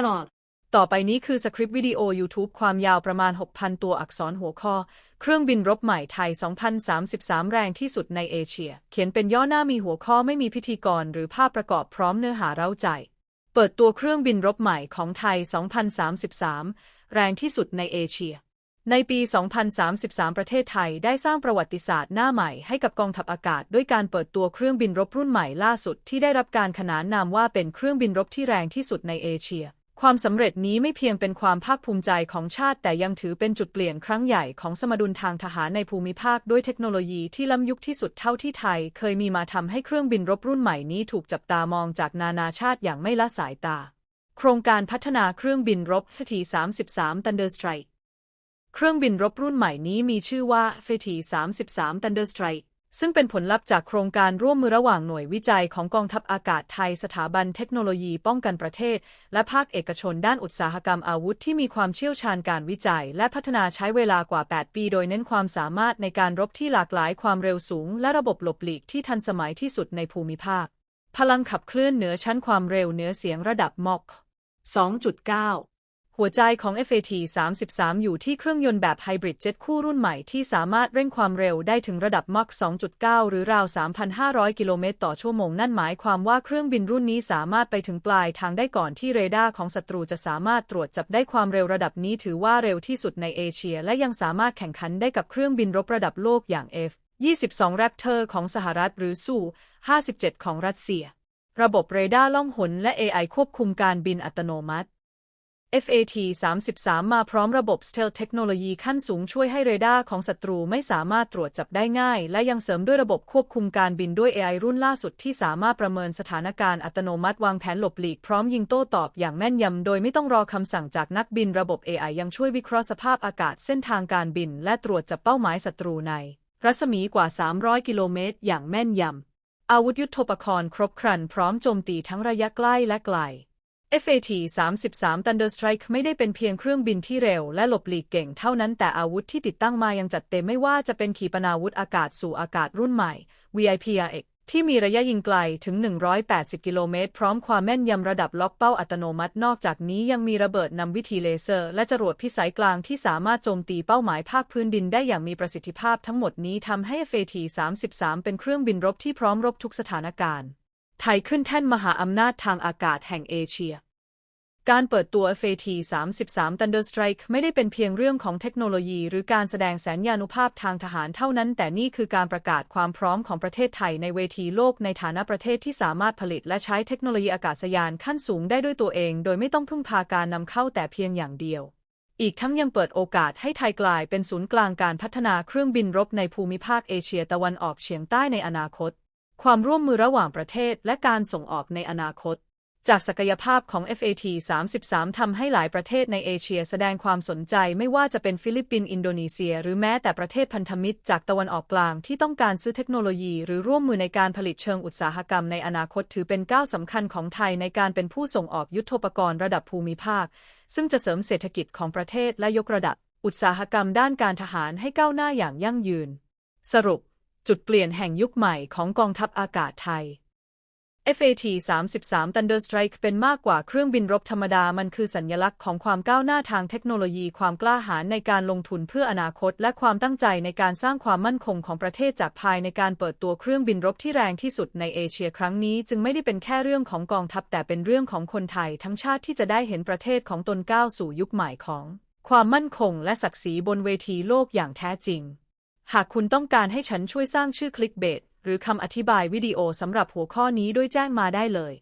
น่นอน ต่อไปนี้คือสคริปต์วิดีโอ YouTube ความยาวประมาณ 6,000 ตัวอักษรหัวข้อ เครื่องบินรบใหม่ไทย 2033 แรงที่สุดในเอเชีย เขียนเป็นย่อหน้ามีหัวข้อไม่มีพิธีกรหรือภาพประกอบพร้อมเนื้อหาเร้าใจ เปิดตัวเครื่องบินรบใหม่ของไทย 2033 แรงที่สุดในเอเชียในปี 2033 ประเทศไทยได้สร้างประวัติศาสตร์หน้าใหม่ให้กับกองทัพอากาศ ด้วยการเปิดตัวเครื่องบินรบรุ่นใหม่ล่าสุดที่ได้รับการขนานนามว่าเป็นเครื่องบินรบที่แรงที่สุดในเอเชีย ความสำเร็จนี้ไม่เพียงเป็นความภาคภูมิใจของชาติ แต่ยังถือเป็นจุดเปลี่ยนครั้งใหญ่ของสมดุลทางทหารในภูมิภาคด้วยเทคโนโลยีที่ล้ำยุคที่สุดเท่าที่ไทย เคยมีมาทำให้เครื่องบินรบรุ่นใหม่นี้ถูกจับตามองจากนานาชาติอย่างไม่ละสายตา โครงการพัฒนาเครื่องบินรบ FT-33 Thunderstrike เครื่องบินรบรุ่นใหม่นี้มีชื่อว่า FT-33 Thunderstrike ซึ่งเป็นผลลัพธ์จากโครงการร่วมมือระหว่างหน่วยวิจัยของกองทัพอากาศไทย สถาบันเทคโนโลยีป้องกันประเทศ และภาคเอกชนด้านอุตสาหกรรมอาวุธที่มีความเชี่ยวชาญการวิจัย และพัฒนาใช้เวลากว่า 8 ปีโดยเน้นความสามารถในการรบที่หลากหลายความเร็วสูง และระบบหลบหลีกที่ทันสมัยที่สุดในภูมิภาค พลังขับเคลื่อนเหนือชั้นความเร็วเหนือเสียงระดับมอก 2.9 หัวใจของ FAT 33 อยู่ที่เครื่องยนต์แบบไฮบริดเจ็ตคู่รุ่นใหม่ที่สามารถเร่งความเร็วได้ถึงระดับมอก2.9 หรือราว 3,500 กิโลเมตรต่อชั่วโมง นั่นหมายความว่าเครื่องบินรุ่นนี้สามารถไปถึงปลายทางได้ก่อนที่เรดาร์ของศัตรูจะสามารถตรวจจับได้ความเร็วระดับนี้ถือว่าเร็วที่สุดในเอเชีย และยังสามารถแข่งขันได้กับเครื่องบินรบระดับโลกอย่าง F 22 Raptor ของสหรัฐหรือสู้57 ของรัสเซีย ระบบเรดาร์ล่องหนและ AI ควบคุมการบินอัตโนมัติ FAT 33 มาพร้อมระบบ Stealth เทคโนโลยีขั้นสูงช่วยให้เรดาร์ของศัตรูไม่สามารถตรวจจับได้ง่าย และยังเสริมด้วยระบบควบคุมการบินด้วย AI รุ่นล่าสุดที่สามารถประเมินสถานการณ์อัตโนมัติวางแผนหลบหลีกพร้อมยิงโต้ตอบอย่างแม่นยำ โดยไม่ต้องรอคำสั่งจากนักบินระบบ AI ยังช่วยวิเคราะห์สภาพอากาศเส้นทางการบิน และตรวจจับเป้าหมายศัตรูใน รัศมีกว่า 300 กิโลเมตรอย่างแม่นยำอาวุธยุทโธปกรณ์ครบครันพร้อมโจมตีทั้งระยะใกล้และไกล FAT 33 Thunderstrike ไม่ได้เป็นเพียงเครื่องบินที่เร็วและหลบหลีกเก่งเท่านั้นแต่อาวุธที่ติดตั้งมายังจัดเต็มไม่ว่าจะเป็นขีปนาวุธอากาศสู่อากาศรุ่นใหม่ VIPRX ที่มีระยะยิงไกลถึง 180 กิโลเมตร พร้อมความแม่นยำระดับล็อกเป้าอัตโนมัติ นอกจากนี้ยังมีระเบิดนำวิธีเลเซอร์ และจรวดพิสัยกลางที่สามารถโจมตีเป้าหมายภาคพื้นดินได้อย่างมีประสิทธิภาพทั้งหมดนี้ทำให้ FAT 33 เป็นเครื่องบินรบที่พร้อมรบทุกสถานการณ์ ไทยขึ้นแท่นมหาอำนาจทางอากาศแห่งเอเชีย การเปิดตัว FAT 33 Thunderstrike ไม่ได้เป็นเพียงเรื่องของเทคโนโลยี หรือการแสดงแสนยานุภาพทางทหารเท่านั้น แต่นี่คือการประกาศความพร้อมของประเทศไทยในเวทีโลกในฐานะประเทศที่สามารถผลิตและใช้เทคโนโลยีอากาศยานขั้นสูงได้ด้วยตัวเอง โดยไม่ต้องพึ่งพาการนำเข้าแต่เพียงอย่างเดียวอีกทั้งยังเปิดโอกาสให้ไทยกลายเป็นศูนย์กลางการพัฒนาเครื่องบินรบในภูมิภาคเอเชียตะวันออกเฉียงใต้ในอนาคต ความร่วมมือระหว่างประเทศและการส่งออกในอนาคต จากศักยภาพของ FAT 33 ทำให้หลายประเทศในเอเชียแสดงความสนใจไม่ว่าจะเป็นฟิลิปปินส์อินโดนีเซีย หรือแม้แต่ประเทศพันธมิตรจากตะวันออกกลางที่ต้องการซื้อเทคโนโลยีหรือร่วมมือในการผลิตเชิงอุตสาหกรรมในอนาคตถือเป็นก้าวสำคัญของไทยในการเป็นผู้ส่งออกยุทโธปกรณ์ระดับภูมิภาค ซึ่งจะเสริมเศรษฐกิจของประเทศและยกระดับ อุตสาหกรรมด้านการทหารให้ก้าวหน้าอย่างยั่งยืน สรุป จุดเปลี่ยนแห่งยุคใหม่ของกองทัพอากาศไทย FAT 33 Thunderstrike เป็นมากกว่าเครื่องบินรบธรรมดา มันคือสัญลักษณ์ของความก้าวหน้าทางเทคโนโลยี ความกล้าหาญในการลงทุนเพื่ออนาคต และความตั้งใจในการสร้างความมั่นคงของประเทศจากภายในการเปิดตัวเครื่องบินรบที่แรงที่สุดในเอเชียครั้งนี้ จึงไม่ได้เป็นแค่เรื่องของกองทัพ แต่เป็นเรื่องของคนไทย ทั้งชาติที่จะได้เห็นประเทศของตนก้าวสู่ยุคใหม่ของ ความมั่นคงและศักดิ์ศรีบนเวทีโลกอย่างแท้จริง หากคุณต้องการให้ฉันช่วยสร้างชื่อคลิกเบตหรือคำอธิบายวิดีโอสำหรับหัวข้อนี้ด้วยแจ้งมาได้เลย